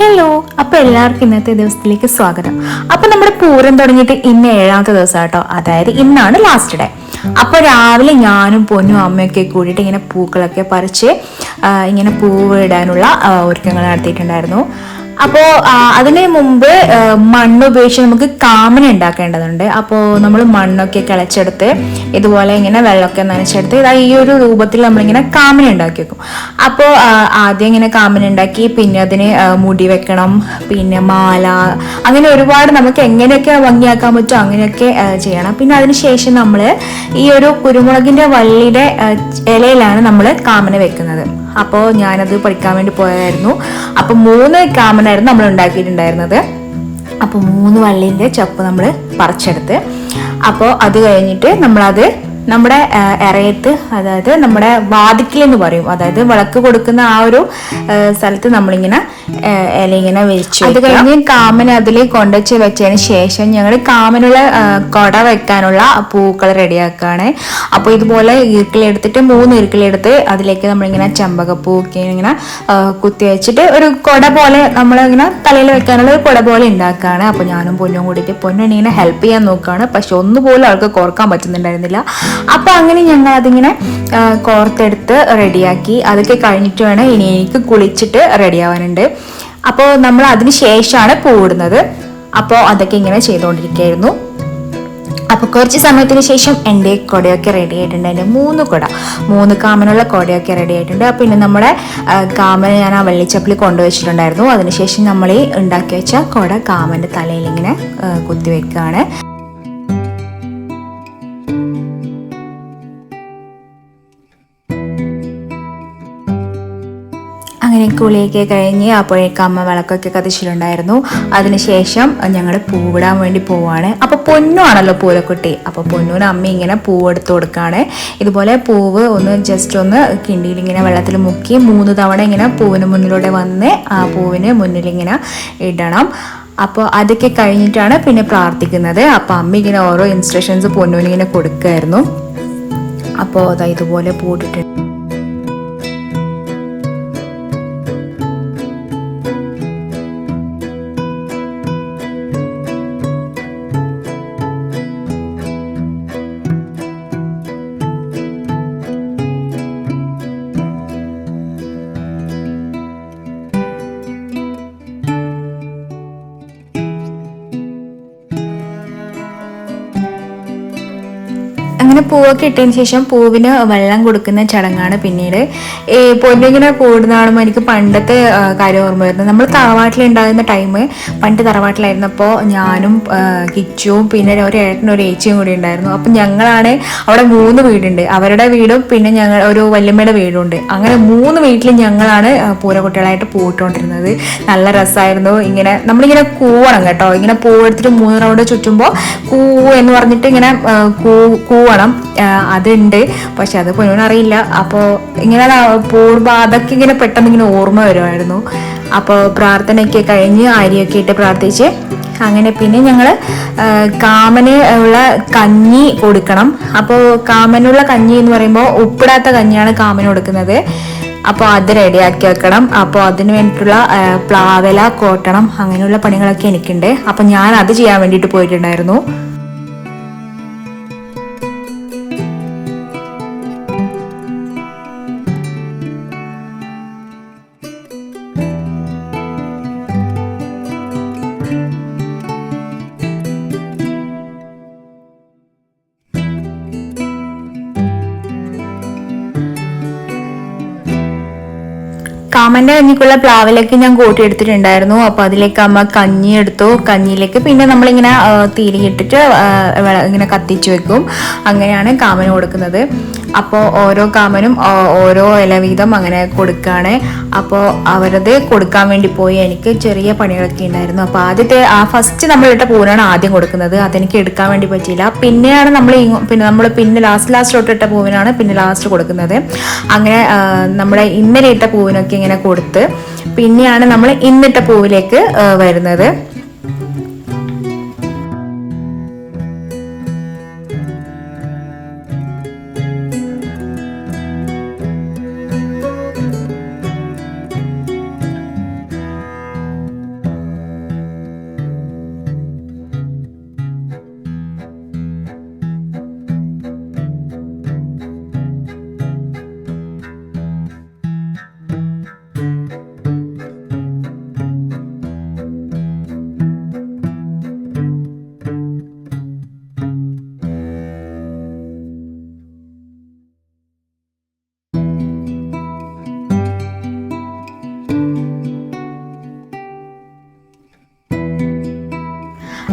Hello അപ്പൊ എല്ലാവർക്കും ഇന്നത്തെ ദിവസത്തിലേക്ക് സ്വാഗതം. അപ്പൊ നമ്മുടെ പൂരം തുടങ്ങിയിട്ട് ഇന്ന് ഏഴാമത്തെ ദിവസം കേട്ടോ അതായത് ഇന്നാണ് ലാസ്റ്റ് ഡേ അപ്പൊ രാവിലെ ഞാനും പൊന്നും അമ്മയൊക്കെ കൂടിയിട്ട് ഇങ്ങനെ പൂക്കളൊക്കെ പറിച്ച് ഇങ്ങനെ പൂവ് ഇടാനുള്ള ഒരുക്കങ്ങൾ നടത്തിയിട്ടുണ്ടായിരുന്നു. അപ്പോൾ അതിന് മുമ്പ് മണ്ണ് ഉപയോഗിച്ച് നമുക്ക് കാമന ഉണ്ടാക്കേണ്ടതുണ്ട്. അപ്പോ നമ്മൾ മണ്ണൊക്കെ കിളച്ചെടുത്ത് ഇതുപോലെ ഇങ്ങനെ വെള്ളമൊക്കെ നനച്ചെടുത്ത് ഇതാ ഈ ഒരു രൂപത്തിൽ നമ്മളിങ്ങനെ കാമന ഉണ്ടാക്കി വെക്കും. അപ്പോ ആദ്യം ഇങ്ങനെ കാമന ഉണ്ടാക്കി പിന്നെ അതിന് മുടി വെക്കണം പിന്നെ മാല അങ്ങനെ ഒരുപാട് നമുക്ക് എങ്ങനെയൊക്കെ ഭംഗിയാക്കാൻ പറ്റുമോ അങ്ങനെയൊക്കെ ചെയ്യണം. പിന്നെ അതിന് ശേഷം നമ്മൾ ഈ ഒരു കുരുമുളകിന്റെ വള്ളിയുടെ ഇലയിലാണ് നമ്മൾ കാമന വെക്കുന്നത്. അപ്പോൾ ഞാനത് പഠിക്കാൻ വേണ്ടി പോയായിരുന്നു അപ്പോൾ മൂന്ന് കാമനായിരുന്നു നമ്മൾ ഉണ്ടാക്കിയിട്ടുണ്ടായിരുന്നത്. അപ്പോൾ മൂന്ന് വള്ളീന്റെ ചപ്പ് നമ്മൾ പറിച്ചെടുത്ത്. അപ്പോൾ അത് കഴിഞ്ഞിട്ട് നമ്മളത് നമ്മുടെ എറയത്ത് ഇറയത്ത് അതായത് നമ്മുടെ വാതിക്കൽ എന്ന് പറയും. അതായത് വിളക്ക് കൊടുക്കുന്ന ആ ഒരു സ്ഥലത്ത് നമ്മളിങ്ങനെ ഇല ഇങ്ങനെ വിരിച്ചു അത് കഴിഞ്ഞ് കാമൻ അതിൽ കൊണ്ടുവച്ച് വെച്ചതിന് ശേഷം ഞങ്ങൾ കാമനുള്ള കൊട വെക്കാനുള്ള പൂക്കൾ റെഡിയാക്കുകയാണ്. അപ്പോൾ ഇതുപോലെ ഈർക്കിലെടുത്തിട്ട് മൂന്ന് ഈർക്കിലെടുത്ത് അതിലേക്ക് നമ്മളിങ്ങനെ ചെമ്പകപ്പൂ ഒക്കെ ഇങ്ങനെ കുത്തി വെച്ചിട്ട് ഒരു കൊട പോലെ നമ്മളിങ്ങനെ തലയിൽ വെക്കാനുള്ള ഒരു കൊട പോലെ ഉണ്ടാക്കുകയാണ്. അപ്പോൾ ഞാനും പൊന്നും കൂടിയിട്ട് പൊന്നും ഇങ്ങനെ ഹെൽപ്പ് ചെയ്യാൻ നോക്കുകയാണ്. പക്ഷെ ഒന്നുപോലും ആൾക്ക് കോർക്കാൻ പറ്റുന്നുണ്ടായിരുന്നില്ല. അപ്പോൾ അങ്ങനെ ഞങ്ങൾ അതിങ്ങനെ കോർത്തെടുത്ത് റെഡിയാക്കി. അതൊക്കെ കഴിഞ്ഞിട്ട് വേണം ഇനി എനിക്ക് കുളിച്ചിട്ട് റെഡിയാവാനുണ്ട്. അപ്പോൾ നമ്മൾ അതിന് ശേഷമാണ് പൂവിടുന്നത്. അപ്പോൾ അതൊക്കെ ഇങ്ങനെ ചെയ്തുകൊണ്ടിരിക്കുകയായിരുന്നു അപ്പോൾ കുറച്ച് സമയത്തിന് ശേഷം എന്റെ കുടയൊക്കെ റെഡി ആയിട്ടുണ്ട്. മൂന്ന് കുട. മൂന്ന് കാമനുള്ള കുടയൊക്കെ റെഡി ആയിട്ടുണ്ട്. പിന്നെ നമ്മുടെ കാമൻ ഞാൻ ആ വെള്ളിച്ചപ്പിൽ കൊണ്ടുവച്ചിട്ടുണ്ടായിരുന്നു. അതിനുശേഷം നമ്മൾ ഈ ഉണ്ടാക്കി വെച്ച കുട കാമന്റെ തലയിൽ ഇങ്ങനെ ആ, കുളിയൊക്കെ കഴിഞ്ഞ് അപ്പോഴേക്കും അമ്മ വിളക്കൊക്കെ കത്തിച്ചിട്ടുണ്ടായിരുന്നു. അതിനുശേഷം ഞങ്ങൾ പൂവിടാൻ വേണ്ടി പോവാണ്. അപ്പോൾ പൊന്നുവാണല്ലോ പൂലക്കുട്ടി അപ്പോൾ പൊന്നൂന് അമ്മ ഇങ്ങനെ പൂവ് എടുത്തു കൊടുക്കുകയാണ് ഇതുപോലെ പൂവ് ഒന്ന് ജസ്റ്റ് ഒന്ന് കിണ്ടിയിൽ ഇങ്ങനെ വെള്ളത്തിൽ മുക്കി മൂന്ന് തവണ ഇങ്ങനെ പൂവിന് മുന്നിലൂടെ വന്ന് ആ പൂവിന് മുന്നിലിങ്ങനെ ഇടണം. അപ്പോൾ അതൊക്കെ കഴിഞ്ഞിട്ടാണ് പിന്നെ പ്രാർത്ഥിക്കുന്നത്. അപ്പോൾ അമ്മ ഇങ്ങനെ ഓരോ ഇൻസ്ട്രക്ഷൻസ് പൊന്നുവിനിങ്ങനെ കൊടുക്കുമായിരുന്നു അപ്പോൾ അതാ ഇതുപോലെ പൂട്ടിട്ട് അങ്ങനെ പൂവൊക്കെ ഇട്ടതിന് ശേഷം പൂവിന് വെള്ളം കൊടുക്കുന്ന ചടങ്ങാണ് പിന്നീട്. പൊന്നിങ്ങനെ കൂടുന്ന കാണുമ്പോൾ എനിക്ക് പണ്ടത്തെ കാര്യം ഓർമ്മ വരുന്നത്. നമ്മൾ തറവാട്ടിലുണ്ടാകുന്ന ടൈം പണ്ട് തറവാട്ടിലായിരുന്നപ്പോൾ ഞാനും കിച്ചുവും പിന്നെ ഒരു ഏട്ടനും ഒരു ഏച്ചിയും കൂടി ഉണ്ടായിരുന്നു. അപ്പം ഞങ്ങളാണ് അവിടെ മൂന്ന് വീടുണ്ട്. അവരുടെ വീടും പിന്നെ ഞങ്ങൾ ഒരു വല്യമ്മയുടെ വീടുണ്ട്. അങ്ങനെ മൂന്ന് വീട്ടിലും ഞങ്ങളാണ് പൂര പൂരക്കുട്ടികളായിട്ട് പൂവിട്ടുകൊണ്ടിരുന്നത്. നല്ല രസമായിരുന്നു ഇങ്ങനെ നമ്മളിങ്ങനെ കൂവണം കേട്ടോ. ഇങ്ങനെ പൂവെടുത്തിട്ട് മൂന്ന് റൗണ്ട് ചുറ്റുമ്പോൾ കൂ എന്ന് പറഞ്ഞിട്ട് ഇങ്ങനെ കൂ ആ, അതുണ്ട്. പക്ഷെ അത് പൊന്നുവിന് അറിയില്ല. അപ്പോൾ ഇങ്ങനെ പോകുമ്പോൾ അതൊക്കെ ഇങ്ങനെ പെട്ടെന്ന് ഇങ്ങനെ ഓർമ്മ വരുമായിരുന്നു അപ്പോൾ പ്രാർത്ഥനയൊക്കെ കഴിഞ്ഞ് ആരിയൊക്കെ ഇട്ട് പ്രാർത്ഥിച്ച് അങ്ങനെ പിന്നെ ഞങ്ങൾ കാമന് ഉള്ള കഞ്ഞി കൊടുക്കണം. അപ്പോൾ കാമനുള്ള കഞ്ഞി എന്ന് പറയുമ്പോൾ ഉപ്പിടാത്ത കഞ്ഞിയാണ് കാമന് കൊടുക്കുന്നത്. അപ്പോൾ അത് റെഡിയാക്കി വെക്കണം. അപ്പോൾ അതിന് വേണ്ടിയിട്ടുള്ള പ്ലാവല കോട്ടണം. അങ്ങനെയുള്ള പണികളൊക്കെ എനിക്കുണ്ട്. അപ്പോൾ ഞാൻ അത് ചെയ്യാൻ വേണ്ടിയിട്ട് പോയിട്ടുണ്ടായിരുന്നു. കാമന്റെ കഞ്ഞിക്കുള്ള പ്ലാവിലേക്ക് ഞാൻ കൂട്ടി എടുത്തിട്ടുണ്ടായിരുന്നു. അപ്പൊ അതിലേക്ക് അമ്മ കഞ്ഞി എടുത്തു. കഞ്ഞിയിലേക്ക് പിന്നെ നമ്മളിങ്ങനെ തീരിയിട്ടിട്ട് ഇങ്ങനെ കത്തിച്ചു വെക്കും. അങ്ങനെയാണ് കാമന് കൊടുക്കുന്നത്. അപ്പോൾ ഓരോ കാമനും ഓരോ ഇല വീതം അങ്ങനെ കൊടുക്കുകയാണ് അപ്പോൾ അവരത് കൊടുക്കാൻ വേണ്ടി പോയി. എനിക്ക് ചെറിയ പണികളൊക്കെ ഉണ്ടായിരുന്നു. അപ്പോൾ ആദ്യത്തെ ആ ഫസ്റ്റ് നമ്മളിട്ട പൂവിനാണ് ആദ്യം കൊടുക്കുന്നത്. അതെനിക്ക് എടുക്കാൻ വേണ്ടി പറ്റിയില്ല. പിന്നെയാണ് നമ്മൾ പിന്നെ നമ്മൾ പിന്നെ ലാസ്റ്റ് ലാസ്റ്റ് തൊട്ടിട്ട പൂവിനാണ് പിന്നെ ലാസ്റ്റ് കൊടുക്കുന്നത്. അങ്ങനെ നമ്മുടെ ഇന്നലെ ഇട്ട പൂവിനൊക്കെ ഇങ്ങനെ കൊടുത്ത് പിന്നെയാണ് നമ്മൾ ഇന്നിട്ട പൂവിലേക്ക് വരുന്നത്.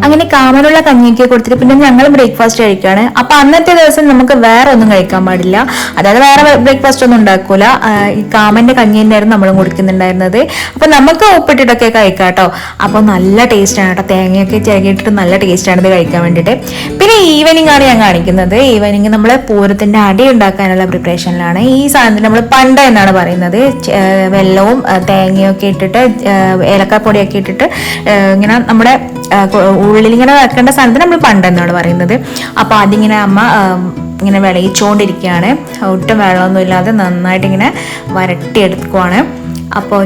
അങ്ങനെ കാമനുള്ള കഞ്ഞിയൊക്കെ കൊടുത്തിട്ട് പിന്നെ ഞങ്ങൾ ബ്രേക്ക്ഫാസ്റ്റ് കഴിക്കുകയാണ് അപ്പൊ അന്നത്തെ ദിവസം നമുക്ക് വേറെ ഒന്നും കഴിക്കാൻ പാടില്ല. അതായത് വേറെ ബ്രേക്ക്ഫാസ്റ്റ് ഒന്നും ഉണ്ടാക്കൂല. ഈ കാമന്റെ കഞ്ഞി തന്നെയായിരുന്നു നമ്മളും കുടിക്കുന്നുണ്ടായിരുന്നത്. അപ്പൊ നമുക്ക് ഉപ്പിട്ടിട്ടൊക്കെ കഴിക്കാം കേട്ടോ അപ്പൊ നല്ല ടേസ്റ്റ് ആണ് കേട്ടോ. തേങ്ങയൊക്കെ ചിരകിയിട്ടിട്ട് നല്ല ടേസ്റ്റ് ആണ് ഇത് കഴിക്കാൻ വേണ്ടിയിട്ട്. പിന്നെ ഈവനിങ് ആണ് ഞാൻ കാണിക്കുന്നത്. ഈവനിങ് നമ്മൾ പൂരത്തിന്റെ അടി ഉണ്ടാക്കാനുള്ള പ്രിപ്പറേഷനിലാണ് ഈ സാധനത്തിന് നമ്മൾ പണ്ട എന്നാണ് പറയുന്നത്. വെള്ളവും തേങ്ങയൊക്കെ ഇട്ടിട്ട് ഏലക്കാപ്പൊടിയൊക്കെ ഇട്ടിട്ട് ഇങ്ങനെ നമ്മുടെ ഉള്ളിൽ ഇങ്ങനെ വെക്കേണ്ട സാധനത്തിന് നമ്മൾ പണ്ടെന്നാണ് പറയുന്നത്. അപ്പൊ അതിങ്ങനെ അമ്മ ഇങ്ങനെ വിളയിച്ചുകൊണ്ടിരിക്കുകയാണ് ഒട്ടും വെള്ളമൊന്നും ഇല്ലാതെ നന്നായിട്ട് ഇങ്ങനെ വരട്ടിയെടുക്കുവാണ് അപ്പോൾ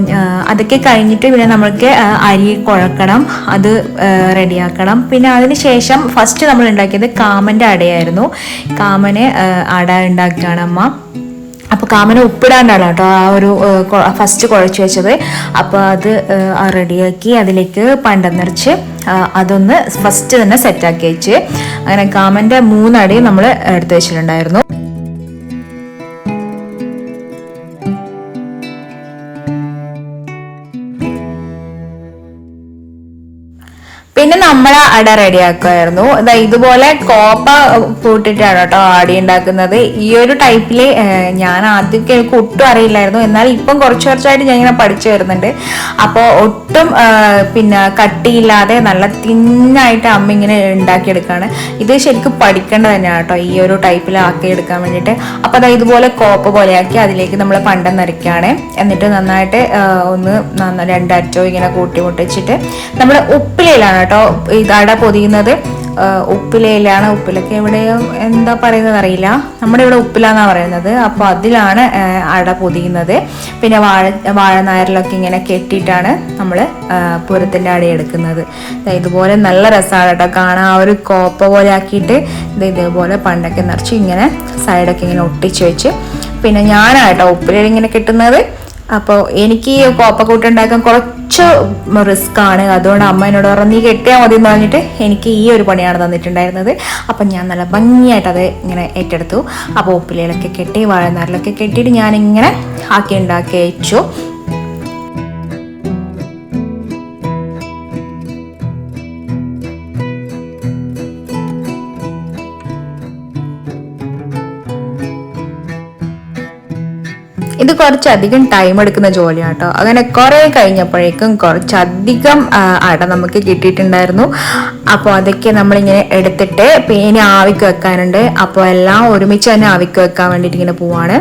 അതൊക്കെ കഴിഞ്ഞിട്ട് പിന്നെ നമ്മൾക്ക് അരി കുഴക്കണം അത് റെഡിയാക്കണം. പിന്നെ അതിന് ശേഷം ഫസ്റ്റ് നമ്മൾ ഉണ്ടാക്കിയത് കാമന്റെ അടയായിരുന്നു. കാമന് അട ഉണ്ടാക്കുകയാണ് അമ്മ. അപ്പോൾ കാമന ഉപ്പിടാണ്ടാണ് കേട്ടോ ആ ഒരു ഫസ്റ്റ് കുഴച്ച് വെച്ചത്. അപ്പോൾ അത് റെഡിയാക്കി അതിലേക്ക് പണ്ടം നിറച്ച് അതൊന്ന് ഫസ്റ്റ് തന്നെ സെറ്റാക്കി വെച്ച്. അങ്ങനെ കാമന്റെ മൂന്നടി നമ്മൾ എടുത്ത് വെച്ചിട്ടുണ്ടായിരുന്നു. അട റെഡിയാക്കുമായിരുന്നു. ഇതാ ഇതുപോലെ കോപ്പ കൂട്ടിട്ടാണ് കേട്ടോ അടി ഉണ്ടാക്കുന്നത്. ഈ ഒരു ടൈപ്പിൽ ഞാൻ ആദ്യമൊക്കെ എനിക്ക് ഒട്ടും അറിയില്ലായിരുന്നു. എന്നാൽ ഇപ്പം കുറച്ച് കുറച്ചായിട്ട് ഞാൻ ഇങ്ങനെ പഠിച്ചു വരുന്നുണ്ട്. അപ്പോൾ ഒട്ടും പിന്നെ കട്ടിയില്ലാതെ നല്ല തിന്നായിട്ട് അമ്മ ഇങ്ങനെ ഉണ്ടാക്കിയെടുക്കുകയാണ് ഇത് ശരിക്കും പഠിക്കേണ്ടത് തന്നെയാണ് കേട്ടോ ഈ ഒരു ടൈപ്പിൽ ആക്കി എടുക്കാൻ വേണ്ടിയിട്ട്. അപ്പോൾ അതാ ഇതുപോലെ കോപ്പ പോലെയാക്കി അതിലേക്ക് നമ്മൾ പണ്ടം നിറയ്ക്കുകയാണ്. എന്നിട്ട് നന്നായിട്ട് ഒന്ന് രണ്ടറ്റോ ഇങ്ങനെ കൂട്ടിമുട്ടിച്ചിട്ട് നമ്മൾ ഉപ്പിലയിലാണ് കേട്ടോ ഇത് അട പൊതിയുന്നത്. ഉപ്പിലയിലാണ് ഉപ്പിലൊക്കെ എവിടെയോ എന്താ പറയുന്നത് അറിയില്ല. നമ്മുടെ ഇവിടെ ഉപ്പിലാന്നാ പറയുന്നത്. അപ്പോൾ അതിലാണ് അട പൊതിയുന്നത്. പിന്നെ വാഴ വാഴനായരിലൊക്കെ ഇങ്ങനെ കെട്ടിയിട്ടാണ് നമ്മൾ പൂരത്തിന്റെ അട എടുക്കുന്നത്. ഇതുപോലെ നല്ല രസമാണ് കേട്ടോ കാണാൻ ആ ഒരു കോപ്പ പോലെ ആക്കിയിട്ട് ഇത് ഇതേപോലെ പണ്ടൊക്കെ നിറച്ച് ഇങ്ങനെ സൈഡൊക്കെ ഇങ്ങനെ ഒട്ടിച്ച് വെച്ച്. പിന്നെ ഞാനാട്ടോ ഉപ്പിലയിൽ ഇങ്ങനെ കിട്ടുന്നത്. അപ്പോൾ എനിക്ക് കോപ്പക്കൂട്ട് ഉണ്ടാക്കാൻ കുറച്ച് റിസ്ക് ആണ്. അതുകൊണ്ട് അമ്മ എന്നോട് പറഞ്ഞു നീ കെട്ടിയാൽ മതി എന്ന് പറഞ്ഞിട്ട് എനിക്ക് ഈ ഒരു പണിയാണ് തന്നിട്ടുണ്ടായിരുന്നത്. അപ്പം ഞാൻ നല്ല ഭംഗിയായിട്ട് അത് ഇങ്ങനെ ഏറ്റെടുത്തു. അപ്പോൾ ഉപ്പിലയിലൊക്കെ കെട്ടി വാഴനാരിലൊക്കെ കെട്ടിയിട്ട് ഞാനിങ്ങനെ ആക്കി ഉണ്ടാക്കി അയച്ചു. ഇത് കുറച്ചധികം ടൈം എടുക്കുന്ന ജോലിയാണ് കേട്ടോ അങ്ങനെ കുറെ കഴിഞ്ഞപ്പോഴേക്കും കുറച്ചധികം അട നമുക്ക് കിട്ടിയിട്ടുണ്ടായിരുന്നു. അപ്പോൾ അതൊക്കെ നമ്മളിങ്ങനെ എടുത്തിട്ട് പിന്നെ ആവിക്ക് വെക്കാനുണ്ട്. അപ്പോൾ എല്ലാം ഒരുമിച്ച് തന്നെ ആവിക്ക് വെക്കാൻ വേണ്ടിയിട്ട് ഇങ്ങനെ പോവാണ്.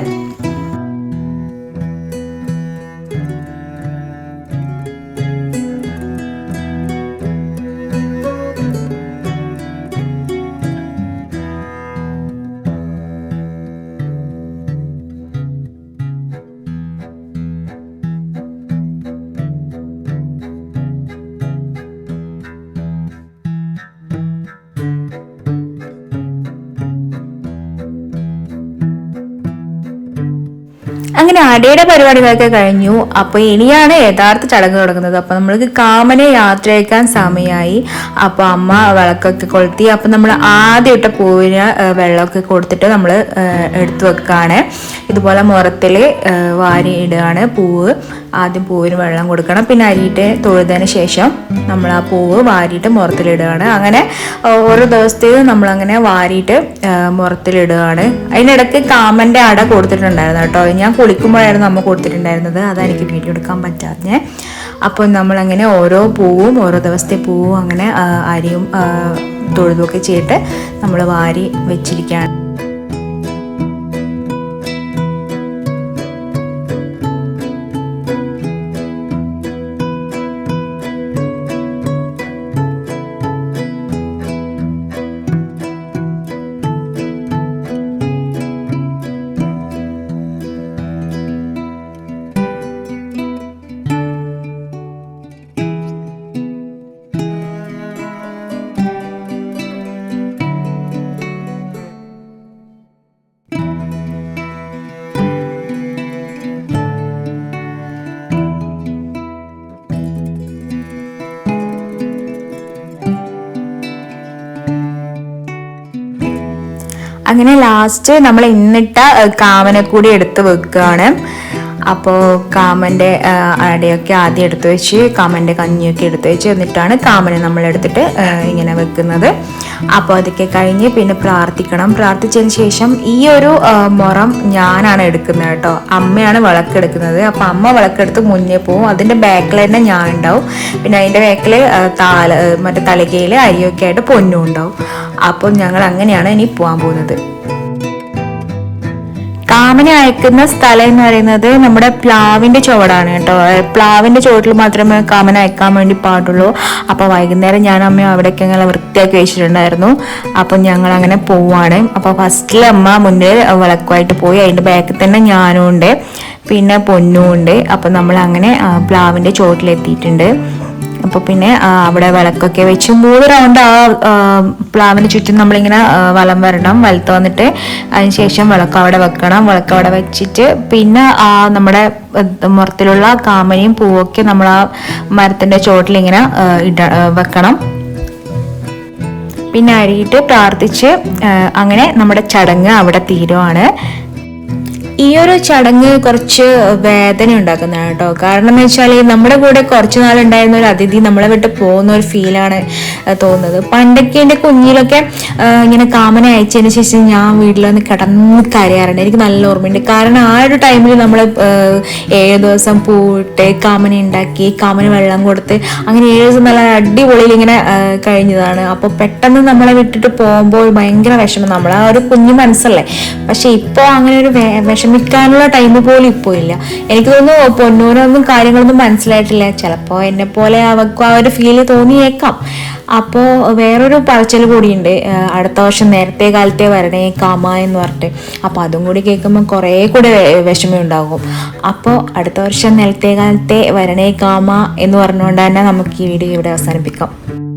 അങ്ങനെ അടയുടെ പരിപാടികളൊക്കെ കഴിഞ്ഞു. അപ്പൊ ഇനിയാണ് യഥാർത്ഥ ചടങ്ങ് തുടങ്ങുന്നത്. അപ്പൊ നമ്മൾക്ക് കാമനെ യാത്രയക്കാൻ സമയമായി അപ്പൊ അമ്മ വിളക്കൊക്കെ കൊളുത്തി. അപ്പൊ നമ്മൾ ആദ്യം ഇട്ട പൂവിന് വെള്ളമൊക്കെ കൊടുത്തിട്ട് നമ്മൾ എടുത്തു വെക്കാണ്. ഇതുപോലെ മുറത്തിൽ വാരി ഇടുകയാണ് പൂവ്. ആദ്യം പൂവിന് വെള്ളം കൊടുക്കണം. പിന്നെ അരിയിട്ട് തൊഴുതതിന് ശേഷം നമ്മൾ ആ പൂവ് വാരിയിട്ട് മുറത്തിലിടുകയാണ്. അങ്ങനെ ഓരോ ദിവസത്തേക്കും നമ്മളങ്ങനെ വാരിയിട്ട് മുറത്തിലിടുകയാണ്. അതിനിടയ്ക്ക് കാമന്റെ അട കൊടുത്തിട്ടുണ്ടായിരുന്നു കേട്ടോ. ഞാൻ കുളിക്കുമ്പോഴായിരുന്നു അമ്മ കൊടുത്തിട്ടുണ്ടായിരുന്നത്. അതെനിക്ക് വീഡിയോ എടുക്കാൻ പറ്റാതെ അപ്പോൾ നമ്മളങ്ങനെ ഓരോ പൂവും ഓരോ ദിവസത്തെ പൂവും അങ്ങനെ അരിയും തൊഴുതുമൊക്കെ ചെയ്തിട്ട് നമ്മൾ വാരി വെച്ചിരിക്കുകയാണ്. അങ്ങനെ ലാസ്റ്റ് നമ്മൾ ഇന്നിട്ട ഏഹ്, കാമനെ കൂടി എടുത്ത് വെക്കുകയാണ് അപ്പോൾ കാമന്റെ അടയൊക്കെ ആദ്യം എടുത്തു വെച്ച് കാമന്റെ കഞ്ഞിയൊക്കെ എടുത്തു വെച്ച് എന്നിട്ടാണ് കാമനെ നമ്മൾ എടുത്തിട്ട് ഇങ്ങനെ വെക്കുന്നത്. അപ്പോൾ അതൊക്കെ കഴിഞ്ഞ് പിന്നെ പ്രാർത്ഥിക്കണം. പ്രാർത്ഥിച്ചതിന് ശേഷം ഈ ഒരു മുറം ഞാനാണ് എടുക്കുന്നത് കേട്ടോ. അമ്മയാണ് വിളക്കെടുക്കുന്നത്. അപ്പോൾ അമ്മ വിളക്കെടുത്ത് മുന്നേ പോവും. അതിന്റെ ബാക്കിൽ തന്നെ ഞാൻ ഉണ്ടാവും. പിന്നെ അതിന്റെ ബാക്കിൽ താല മറ്റേ തലകയിൽ അരിയൊക്കെ ആയിട്ട് പൊന്നും ഉണ്ടാവും. അപ്പോൾ ഞങ്ങൾ അങ്ങനെയാണ് ഇനി പോകാൻ പോകുന്നത്. കാമനെ അയക്കുന്ന സ്ഥലം എന്ന് പറയുന്നത് നമ്മുടെ പ്ലാവിന്റെ ചുവടാണ് കേട്ടോ. പ്ലാവിന്റെ ചുവട്ടിൽ മാത്രമേ കാമന അയക്കാൻ വേണ്ടി പാടുള്ളൂ. അപ്പോൾ വൈകുന്നേരം ഞാൻ അമ്മ അവിടേക്ക് ഇങ്ങനെ വൃത്തിയാക്കി വെച്ചിട്ടുണ്ടായിരുന്നു. അപ്പൊ ഞങ്ങൾ അങ്ങനെ പോവാണ്. അപ്പോൾ ഫസ്റ്റിൽ അമ്മ മുന്നിൽ വിളക്കുമായിട്ട് പോയി. അതിന്റെ ബാക്കിൽ തന്നെ ഞാനും ഉണ്ട്. പിന്നെ പൊന്നും ഉണ്ട്. അപ്പൊ നമ്മൾ അങ്ങനെ പ്ലാവിന്റെ പ്ലാവിന്റെ ചുവട്ടിലെത്തിയിട്ടുണ്ട്. അപ്പോൾ പിന്നെ അവിടെ വിളക്കൊക്കെ വെച്ച് മൂന്ന് റൗണ്ട് ആ പ്ലാവിന് ചുറ്റും നമ്മളിങ്ങനെ വലം വരണം വലത്ത് വന്നിട്ട് അതിന് ശേഷം വിളക്ക് അവിടെ വെക്കണം. വിളക്ക് അവിടെ വെച്ചിട്ട് പിന്നെ ആ നമ്മുടെ മുറത്തിലുള്ള കാമനയും പൂവൊക്കെ നമ്മൾ ആ മരത്തിന്റെ ചോട്ടിൽ ഇങ്ങനെ ഇട വെക്കണം. പിന്നെ അരിയിട്ട് പ്രാർത്ഥിച്ച് അങ്ങനെ നമ്മുടെ ചടങ്ങ് അവിടെ തീരുവാണ്. ഈ ഒരു ചടങ്ങ് കുറച്ച് വേദന ഉണ്ടാക്കുന്നതാണ് കേട്ടോ. കാരണം എന്ന് വെച്ചാൽ നമ്മുടെ കൂടെ കുറച്ച് നാളുണ്ടായിരുന്ന ഒരു അതിഥി നമ്മളെ വിട്ട് പോകുന്ന ഒരു ഫീലാണ് തോന്നുന്നത്. പണ്ടൊക്കെ എന്റെ കുഞ്ഞിലൊക്കെ ഇങ്ങനെ കാമന അയച്ചതിന് ശേഷം ഞാൻ വീട്ടിൽ വന്ന് കിടന്ന് കരയാറുണ്ട്. എനിക്ക് നല്ല ഓർമ്മയുണ്ട്. കാരണം ആ ഒരു ടൈമിൽ നമ്മൾ ഏഴ് ദിവസം പൂവിട്ട് കാമന ഉണ്ടാക്കി കാമന വെള്ളം കൊടുത്ത് അങ്ങനെ ഏഴ് ദിവസം നല്ല അടിപൊളിയിൽ ഇങ്ങനെ കഴിഞ്ഞതാണ്. അപ്പോൾ പെട്ടെന്ന് നമ്മളെ വിട്ടിട്ട് പോകുമ്പോൾ ഭയങ്കര വിഷമം. നമ്മൾ ആ ഒരു കുഞ്ഞു മനസ്സല്ലേ. പക്ഷെ ഇപ്പോൾ അങ്ങനെ ഒരു വേ- വിഷമിക്കാനുള്ള ടൈം പോലും ഇപ്പോൾ ഇല്ല. എനിക്ക് തോന്നുന്നു പൊന്നൂരൊന്നും കാര്യങ്ങളൊന്നും മനസ്സിലായിട്ടില്ല. ചിലപ്പോൾ എന്നെ പോലെ അവക്കും ആ ഒരു ഫീൽ തോന്നിയേക്കാം. അപ്പോൾ വേറൊരു പറച്ചിൽ കൂടിയുണ്ട്. അടുത്ത വർഷം നേരത്തെ കാലത്തെ വരണേ കാമ എന്ന് പറഞ്ഞിട്ട്. അപ്പോൾ അതും കൂടി കേൾക്കുമ്പോൾ കുറേ കൂടെ വിഷമമുണ്ടാകും. അപ്പോൾ അടുത്ത വർഷം നേരത്തെ കാലത്തെ വരണേ കാമ എന്ന് പറഞ്ഞുകൊണ്ട് തന്നെ നമുക്ക് ഈ വീഡിയോ ഇവിടെ അവസാനിപ്പിക്കാം.